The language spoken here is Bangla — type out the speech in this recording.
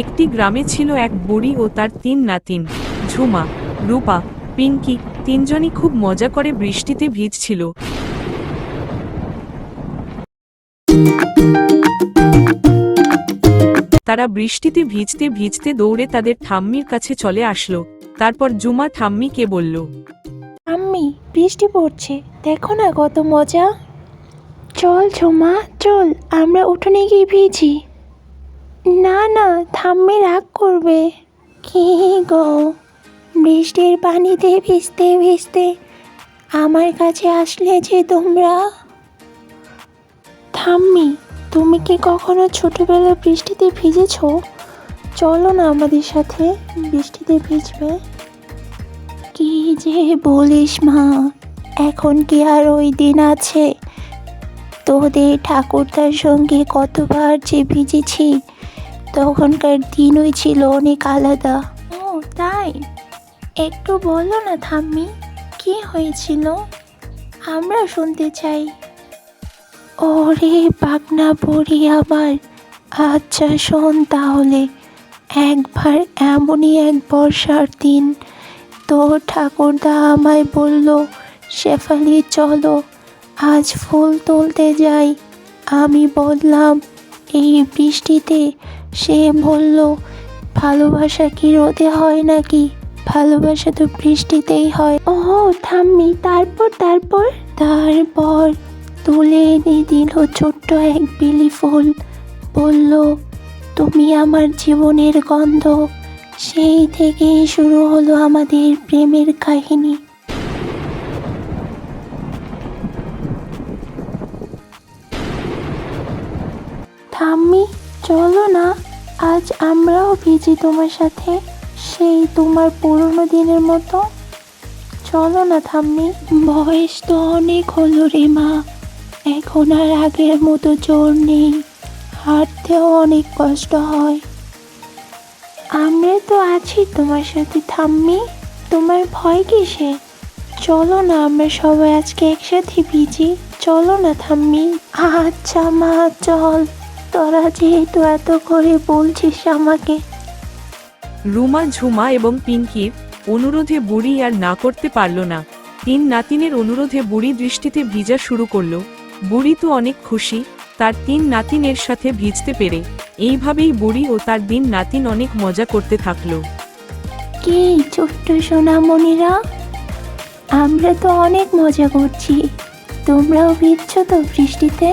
একটি গ্রামে ছিল এক বুড়ি ও তার তিন নাতিন, ঝুমা, রূপা, পিঙ্কি, তিনজনই খুব মজা করে বৃষ্টিতে ভিজছিল। তারা বৃষ্টিতে ভিজতে ভিজতে দৌড়ে তাদের ঠাম্মির কাছে চলে আসলো। তারপর জুমা ঠাম্মিকে বলল, আম্মি, বৃষ্টি পড়ছে। দেখো না কত মজা। চল ঝুমা, চল, আমরা উঠোনে গিয়ে ভিজি। না না থাম্মি রাগ করবে। কি গো? বৃষ্টির পানিতে ভিজতে ভিজতে আমার কাছে আসলে যে তোমরা? থাম্মি তুমি কি কখনো ছোটবেলায় বৃষ্টিতে ভিজেছো? চলো না আমাদের সাথে বৃষ্টিতে ভিজবে। কি যে বলিস মা, এখন কি আর ওই দিন আছে? তোদের ঠাকুরদার সঙ্গে কতবার যে ভিজেছি তখনকার দিনই ছিল অনেক আলাদা। ও তাই? একটু বলো না থাম্মি কি হয়েছিল? আমরা শুনতে চাই। ওরে পাকনা পড়ি আবার আচ্ছা শোন তাহলে। একবার এমনই এক বর্ষার দিন তো ঠাকুরদা আমায় বলল শেফালি চলো আজ ফুল তুলতে যাই। আমি বললাম এই বৃষ্টিতে সে বলল, ভালোবাসা কি রোদে হয় নাকি? ভালোবাসা তো বৃষ্টিতেই হয়। ও থাম্মি তারপর তারপর? তারপর তুলে এনে দিল ছোট্ট এক বিলি ফুল। বলল, তুমি আমার জীবনের গন্ধ। সেই থেকেই শুরু হলো আমাদের প্রেমের কাহিনী। ঠাম্মি চলো না আজ আমরাও ভিজি তোমার সাথে সেই তোমার পুরনো দিনের মতো। চলো না থাম্মি। বয়স তো অনেক হলো রে মা। এখন আর আগের মতো জোর নেই। হাঁটতেও অনেক কষ্ট হয়। আমরা তো আছি তোমার সাথে থাম্মি। তোমার ভয় কিসে? চলো না আমরা সবাই আজকে একসাথে ভিজি। চলো না থাম্মি। আচ্ছা মা চল। তোরা যেহেতু এত করে বলছিস আমাকে। রুমা ঝুমা এবং পিঙ্কির অনুরোধে বুড়ি আর না করতে পারল না। তিন নাতিনের অনুরোধে বুড়ি দৃষ্টিতে ভিজা শুরু করল। বুড়ি তো অনেক খুশি তার তিন নাতিনের সাথে ভিজতে পেরে। এইভাবেই বুড়ি ও তার দিন নাতিন অনেক মজা করতে থাকল। কি ছোট্ট সোনামণিরা আমরা তো অনেক মজা করছি। তোমরাও ভিজছো তো বৃষ্টিতে?